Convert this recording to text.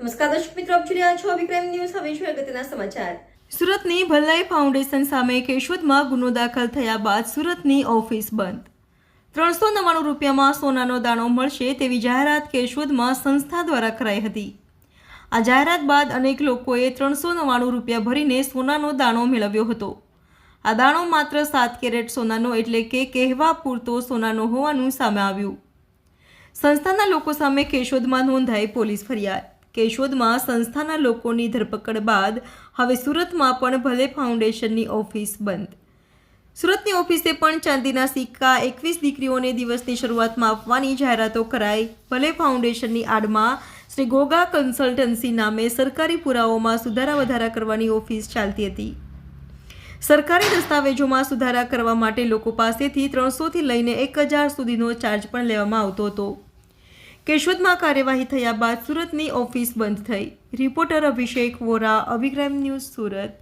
નમસ્કાર દર્શક મિત્રો, આપ જોઈ રહ્યા છો વિક્રમ ન્યૂઝ. હવે જોઈએ અગત્યના સમાચાર. સુરતની ભલાઈ ફાઉન્ડેશન સામે કેશોદમાં ગુનો દાખલ થયા બાદ સુરતની ઓફિસ બંધ. ત્રણસો નવ્વાણું રૂપિયામાં સોનાનો દાણો મળશે તેવી જાહેરાત કેશોદમાં સંસ્થા દ્વારા કરાઈ હતી. આ જાહેરાત બાદ અનેક લોકોએ ત્રણસો નવ્વાણું રૂપિયા ભરીને સોનાનો દાણો મેળવ્યો હતો. આ દાણો માત્ર સાત કેરેટ સોનાનો એટલે કે કહેવા પૂરતો સોનાનો હોવાનું સામે આવ્યું. સંસ્થાના લોકો સામે કેશોદમાં નોંધાઈ પોલીસ ફરિયાદ. કેશોદમાં સંસ્થાના લોકોની ધરપકડ બાદ હવે સુરતમાં પણ ભલે ફાઉન્ડેશનની ઓફિસ બંધ. સુરતની ઓફિસે પણ ચાંદીના સિક્કા એકવીસ દીકરીઓને દિવસની શરૂઆતમાં આપવાની જાહેરાતો કરાઈ. ભલે ફાઉન્ડેશનની આડમાં શ્રી ગોગા કન્સલ્ટન્સી નામે સરકારી પુરાવાઓમાં સુધારા વધારા કરવાની ઓફિસ ચાલતી હતી. સરકારી દસ્તાવેજોમાં સુધારા કરવા માટે લોકો પાસેથી ત્રણસોથી લઈને એક હજાર સુધીનો ચાર્જ પણ લેવામાં આવતો હતો. કેશોદમાં કાર્યવાહી થયા બાદ સુરતની ઓફિસ બંધ થઈ. Reporter Abhishek Vora Abhikram news Surat.